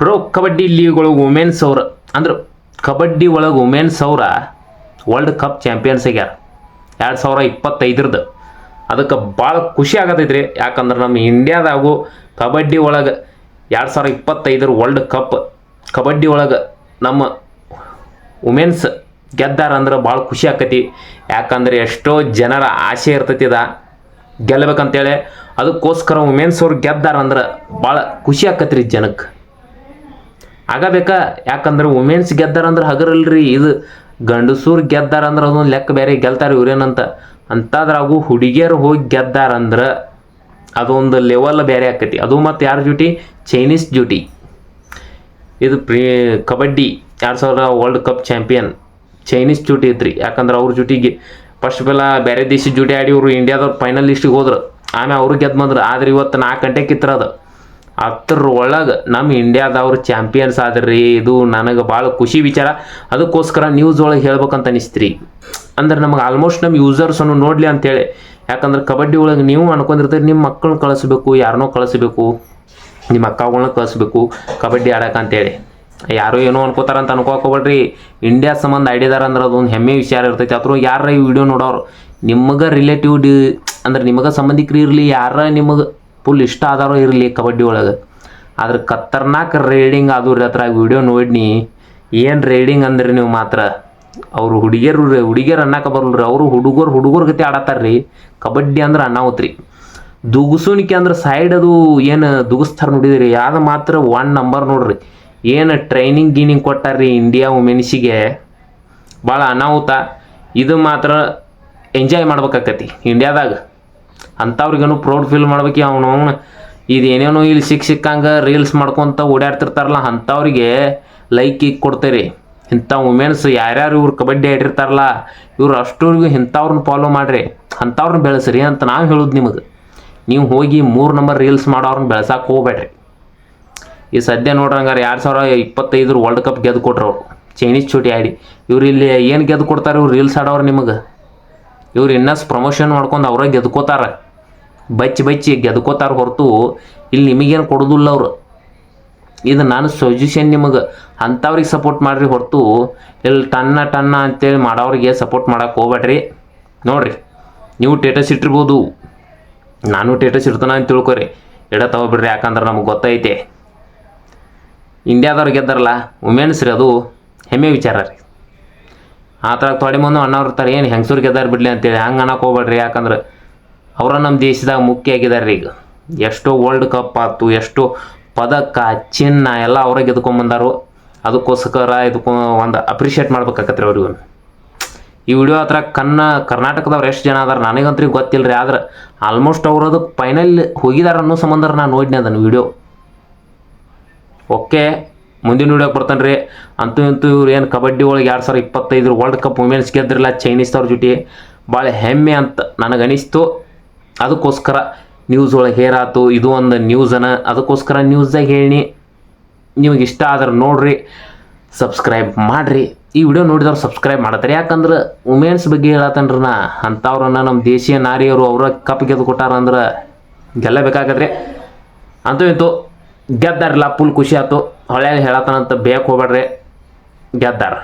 Pro kabaddi league ಒಳಗೆ women's ಅವ್ರ, ಅಂದ್ರೆ ಕಬಡ್ಡಿ ಒಳಗೆ ವುಮೆನ್ಸ್ ಅವ್ರ ವರ್ಲ್ಡ್ ಕಪ್ ಚಾಂಪಿಯನ್ಸ್ ಆಗ್ಯಾರ. ಎರಡು ಸಾವಿರ ಇಪ್ಪತ್ತೈದರದ್ದು ಅದಕ್ಕೆ ಭಾಳ ಖುಷಿ ಆಗತೈತ್ರಿ. ಯಾಕಂದ್ರೆ ನಮ್ಮ ಇಂಡಿಯಾದಾಗೂ ಕಬಡ್ಡಿ ಒಳಗೆ ಎರಡು ಸಾವಿರ ಇಪ್ಪತ್ತೈದರ ವರ್ಲ್ಡ್ ಕಪ್ ಕಬಡ್ಡಿ ಒಳಗೆ ನಮ್ಮ ವುಮೆನ್ಸ್ ಗೆದ್ದಾರ ಅಂದ್ರೆ ಭಾಳ ಖುಷಿ ಆಕತಿ. ಯಾಕಂದ್ರೆ ಎಷ್ಟೋ ಜನರ ಆಸೆ ಇರ್ತೈತಿ ಅದ ಗೆಲ್ಲಬೇಕಂತೇಳಿ ಅದಕ್ಕೋಸ್ಕರ ವುಮೆನ್ಸ್ ಅವ್ರು ಗೆದ್ದಾರ ಅಂದ್ರೆ ಭಾಳ ಖುಷಿ ಆಕತ್ರಿ ಜನಕ್ಕೆ ಆಗಬೇಕಾ? ಯಾಕಂದ್ರೆ ವುಮೆನ್ಸ್ ಗೆದ್ದಾರಂದ್ರೆ ಹಗರಲ್ರಿ. ಇದು ಗಂಡಸೂರು ಗೆದ್ದಾರಂದ್ರೆ ಅದೊಂದು ಲೆಕ್ಕ ಬೇರೆ ಗೆಲ್ತಾರೆ ಇವ್ರೇನಂತ. ಅಂಥದ್ರಾಗು ಹುಡುಗಿಯರು ಹೋಗಿ ಗೆದ್ದಾರಂದ್ರೆ ಅದೊಂದು ಲೆವೆಲ್ ಬೇರೆ ಆಕತಿ. ಅದು ಮತ್ತು ಯಾರ ಜೂಟಿ? ಚೈನೀಸ್ ಜೂಟಿ. ಇದು ಪ್ರೀ, ಕಬಡ್ಡಿ ಎರಡು ಸಾವಿರ ವರ್ಲ್ಡ್ ಕಪ್ ಚಾಂಪಿಯನ್ ಚೈನೀಸ್ ಜೂಟಿ ಐತ್ರಿ. ಯಾಕಂದ್ರೆ ಅವ್ರ ಜ್ಯೂಟಿಗೆ ಫಸ್ಟ್ ಬೆಲ್ಲ ಬೇರೆ ದೇಶದ ಜೂಟಿ ಆಡಿ ಇವರು ಇಂಡಿಯಾದವ್ರು ಫೈನಲ್ ಲಿಸ್ಟಿಗೆ ಹೋದ್ರು. ಆಮೇಲೆ ಅವರು ಗೆದ್ದು ಬಂದ್ರು. ಆದ್ರೆ ಇವತ್ತು ನಾಲ್ಕು ಗಂಟೆ ಕಿತ್ರ ಅದು. ಅದ್ರ ಒಳಗೆ ನಮ್ಮ ಇಂಡಿಯಾದವ್ರು ಚಾಂಪಿಯನ್ಸ್ ಆದ್ರಿ, ಇದು ನನಗೆ ಭಾಳ ಖುಷಿ ವಿಚಾರ. ಅದಕ್ಕೋಸ್ಕರ ನ್ಯೂಸ್ ಒಳಗೆ ಹೇಳ್ಬೇಕಂತ ಅನಿಸ್ತ್ರಿ. ಅಂದ್ರೆ ನಮಗೆ ಆಲ್ಮೋಸ್ಟ್ ನಮ್ಮ ಯೂಸರ್ಸನ್ನು ನೋಡಲಿ ಅಂತೇಳಿ. ಯಾಕಂದ್ರೆ ಕಬಡ್ಡಿ ಒಳಗೆ ನೀವು ಅನ್ಕೊಂಡಿರ್ತೀರಿ ನಿಮ್ಮ ಮಕ್ಕಳನ್ನ ಕಳಿಸ್ಬೇಕು ಯಾರನ್ನೋ ಕಳಿಸ್ಬೇಕು ನಿಮ್ಮ ಅಕ್ಕಗಳನ್ನ ಕಳಿಸ್ಬೇಕು, ಕಬಡ್ಡಿ ಆಡಕ್ಕೆ ಅಂತೇಳಿ. ಯಾರೋ ಏನೋ ಅನ್ಕೋತಾರ ಅಂತ ಅನ್ಕೋಕೋಬೇಡ್ರಿ. ಇಂಡಿಯಾ ಸಂಬಂಧ ಆಡಿದಾರ ಅಂದ್ರೆ ಅದೊಂದು ಹೆಮ್ಮೆ ವಿಚಾರ ಇರ್ತೈತಿ. ಅದ್ರ ಯಾರ ಈ ವಿಡಿಯೋ ನೋಡೋರು? ನಿಮಗೆ ರಿಲೇಟಿವ್ ಡಿ, ಅಂದ್ರೆ ನಿಮಗೆ ಸಂಬಂಧಿಕರು ಇರಲಿ ಯಾರ ನಿಮಗೆ ಫುಲ್ ಇಷ್ಟ ಆದರೂ ಇರಲಿ ಕಬಡ್ಡಿ ಒಳಗೆ. ಆದ್ರೆ ಖತರ್ನಾಕ್ ರೈಡಿಂಗ್ ಅದು ಹತ್ರ ವಿಡಿಯೋ ನೋಡಿನಿ. ಏನು ರೈಡಿಂಗ್ ಅಂದ್ರೆ ನೀವು ಮಾತ್ರ? ಅವರು ಹುಡುಗಿಯರು ಹುಡುಗಿಯರು ಅನ್ನಕ್ಕೆ ಬರಲ್ರಿ. ಅವರು ಹುಡುಗರು ಹುಡುಗರ ಗತಿ ಆಡತ್ತಾರ್ರಿ ಕಬಡ್ಡಿ ಅಂದ್ರೆ ಅನ್ನಾವತ್ರಿ ದುಗುಸುಣಿಕೆ ಅಂದ್ರೆ ಸೈಡ್ ಅದು ಏನು ದುಗಿಸ್ತಾರೆ ನೋಡಿದ್ರಿ. ಯಾವ್ದು ಮಾತ್ರ ಒನ್ ನಂಬರ್ ನೋಡ್ರಿ. ಏನು ಟ್ರೈನಿಂಗ್ ಗೀನಿಂಗ್ ಕೊಟ್ಟಾರ್ರಿ ಇಂಡಿಯಾ ವುಮೆನ್ಸಿಗೆ ಭಾಳ ಅನಾಹುತ. ಇದು ಮಾತ್ರ ಎಂಜಾಯ್ ಮಾಡ್ಬೇಕಾಕತಿ ಇಂಡಿಯಾದಾಗ ಅಂಥವ್ರಿಗೇನು ಪ್ರೌಡ್ ಫೀಲ್ ಮಾಡ್ಬೇಕು ಅವನು ಅವನು. ಇದು ಏನೇನೋ ಇಲ್ಲಿ ಸಿಕ್ಕ ಸಿಕ್ಕಂಗೆ ರೀಲ್ಸ್ ಮಾಡ್ಕೊತ ಓಡಾಡ್ತಿರ್ತಾರಲ್ಲ ಅಂಥವ್ರಿಗೆ ಲೈಕ್ ಈಗ ಕೊಡ್ತೀರಿ. ಇಂಥ ವುಮೆನ್ಸ್ ಯಾರ್ಯಾರು ಇವ್ರು ಕಬಡ್ಡಿ ಆಡಿರ್ತಾರಲ್ಲ, ಇವ್ರು ಅಷ್ಟೂರಿಗೂ ಇಂಥವ್ರನ್ನ ಫಾಲೋ ಮಾಡಿರಿ. ಅಂಥವ್ರನ್ನ ಬೆಳೆಸ್ರಿ ಅಂತ ನಾವು ಹೇಳೋದು ನಿಮಗೆ. ನೀವು ಹೋಗಿ ಮೂರು ನಂಬರ್ ರೀಲ್ಸ್ ಮಾಡೋರನ್ನ ಬೆಳೆಸಕ್ಕೆ ಹೋಗ್ಬೇಡ್ರಿ. ಈ ಸದ್ಯ ನೋಡ್ರಂಗಾರೆ ಎರಡು ಸಾವಿರ ಇಪ್ಪತ್ತೈದರ ವರ್ಲ್ಡ್ ಕಪ್ ಗೆದ್ದು ಕೊಟ್ರು ಅವರು. ಚೈನೀಸ್ ಚೂಟಿ ಆಡಿ. ಇವ್ರು ಇಲ್ಲಿ ಏನು ಗೆದ್ದು ಕೊಡ್ತಾರೆ ಇವ್ರು ರೀಲ್ಸ್ ಆಡೋರು ನಿಮಗೆ. ಇವ್ರು ಇನ್ನಷ್ಟು ಪ್ರಮೋಷನ್ ಮಾಡ್ಕೊಂಡು ಅವರೇ ಗೆದ್ಕೋತಾರೆ. ಬಚ್ಚಿ ಬಚ್ಚಿ ಗೆದ್ಕೋತಾರೆ ಹೊರತು ಇಲ್ಲಿ ನಿಮಗೇನು ಕೊಡೋದಿಲ್ಲ ಅವರು. ಇದು ನಾನು ಸಜೆಷನ್ ನಿಮಗೆ. ಅಂಥವ್ರಿಗೆ ಸಪೋರ್ಟ್ ಮಾಡಿರಿ ಹೊರತು ಇಲ್ಲಿ ಟನ್ನ ಟನ್ನ ಅಂತೇಳಿ ಮಾಡೋರಿಗೆ ಸಪೋರ್ಟ್ ಮಾಡಕ್ಕೆ ಹೋಗ್ಬೇಡ್ರಿ. ನೋಡಿರಿ, ನೀವು ಟೇಟಸ್ ಇಟ್ಟಿರ್ಬೋದು. ನಾನು ಟೇಟಸ್ ಇಡ್ತಾನ ಅಂತ ತಿಳ್ಕೊರಿ. ಇಡ ತಗೋಬಿಡ್ರಿ ಯಾಕಂದ್ರೆ ನಮಗೆ ಗೊತ್ತೈತೆ. ಇಂಡಿಯಾದವ್ರು ಗೆದ್ದಾರಲ್ಲ ವುಮೆನ್ಸ್ ರೀ ಅದು. ಹೆಮ್ಮೆ ವಿಚಾರ ರೀ. ಆ ಥರ ತೊಡೆ ಮುಂದೆ ಅಣ್ಣವ್ರು ಇರ್ತಾರೆ, ಏನು ಹೆಂಗಸೂರು ಗೆದ್ದಾರ ಬಿಡ್ಲಿ? ಅಂತೇಳಿ. ಹಂಗೆ ಅನ್ನಕ್ಕೆ ಹೋಗ್ಬೇಡ್ರಿ. ಯಾಕಂದ್ರೆ ಅವರ ನಮ್ಮ ದೇಶದಾಗ ಮುಖ್ಯ ಆಗಿದ್ದಾರೆ ಈಗ. ಎಷ್ಟೋ ವರ್ಲ್ಡ್ ಕಪ್ ಆಯ್ತು, ಎಷ್ಟೋ ಪದಕ, ಚಿನ್ನ ಎಲ್ಲ ಅವರೇ ಗೆದ್ಕೊಂಬಂದಾರು ಅದಕ್ಕೋಸ್ಕರ ಇದಕ್ಕೂ ಒಂದು ಅಪ್ರಿಷಿಯೇಟ್ ಮಾಡ್ಬೇಕಾಗತ್ತೆ ರೀ ಅವ್ರಿಗೂ ಈ ವಿಡಿಯೋ ಹತ್ರ ಕನ್ನ ಕರ್ನಾಟಕದವ್ರು ಎಷ್ಟು ಜನ ಅದಾರ ನನಗಂತೂ ಗೊತ್ತಿಲ್ಲ ರೀ ಆದ್ರೆ ಆಲ್ಮೋಸ್ಟ್ ಅವ್ರು ಅದಕ್ಕೆ ಫೈನಲ್ ಹೋಗಿದಾರ ಅನ್ನೋ ಸಂಬಂಧ ನಾನು ನೋಡಿನಿ ಅದನ್ನು ವಿಡಿಯೋ. ಓಕೆ. ಮುಂದಿನ ವೀಡಿಯೋಗೆ ಬರ್ತಾನೆ ರೀ. ಅಂತೂ ಇಂತೂ ಇವ್ರು ಏನು ಕಬಡ್ಡಿ ಒಳಗೆ ಎರಡು ಸಾವಿರ ಇಪ್ಪತ್ತೈದು ವರ್ಲ್ಡ್ ಕಪ್ ವುಮೆನ್ಸ್ ಗೆದ್ದಿರಲ್ಲ ಚೈನೀಸ್ದವ್ರ ಜೊತೆ. ಭಾಳ ಹೆಮ್ಮೆ ಅಂತ ನನಗೆ ಅನಿಸ್ತು. ಅದಕ್ಕೋಸ್ಕರ ನ್ಯೂಸ್ ಒಳಗೆ ಹೇರಾತು ಇದು ಒಂದು ನ್ಯೂಸನ ಅದಕ್ಕೋಸ್ಕರ ನ್ಯೂಸ್ದಾಗ ಹೇಳಿ. ನಿಮಗೆ ಇಷ್ಟ ಆದ್ರೆ ನೋಡ್ರಿ ಸಬ್ಸ್ಕ್ರೈಬ್ ಮಾಡಿರಿ. ಈ ವಿಡಿಯೋ ನೋಡಿದವ್ರು ಸಬ್ಸ್ಕ್ರೈಬ್ ಮಾಡತ್ತಾರೆ. ಯಾಕಂದ್ರೆ ವುಮೆನ್ಸ್ ಬಗ್ಗೆ ಹೇಳತ್ತನ್ರಿ ನಾ? ಅಂಥವ್ರನ್ನ ನಮ್ಮ ದೇಶೀಯ ನಾರಿಯರು ಅವರ ಕಪ್ ಗೆದ್ದು ಕೊಟ್ಟಾರ ಅಂದ್ರೆ ರೀ ಅಂತೂ ಇಂತೂ ಗೆದ್ದಾರಲ್ಲ ಫುಲ್ ಖುಷಿ ಆಯ್ತು ಹೊಳ್ಯಾಗ ಹೇಳತ್ತಾನಂತ ಬೇಕು ಹೋಗ್ಬೇಡ್ರಿ ಗೆದ್ದಾರ.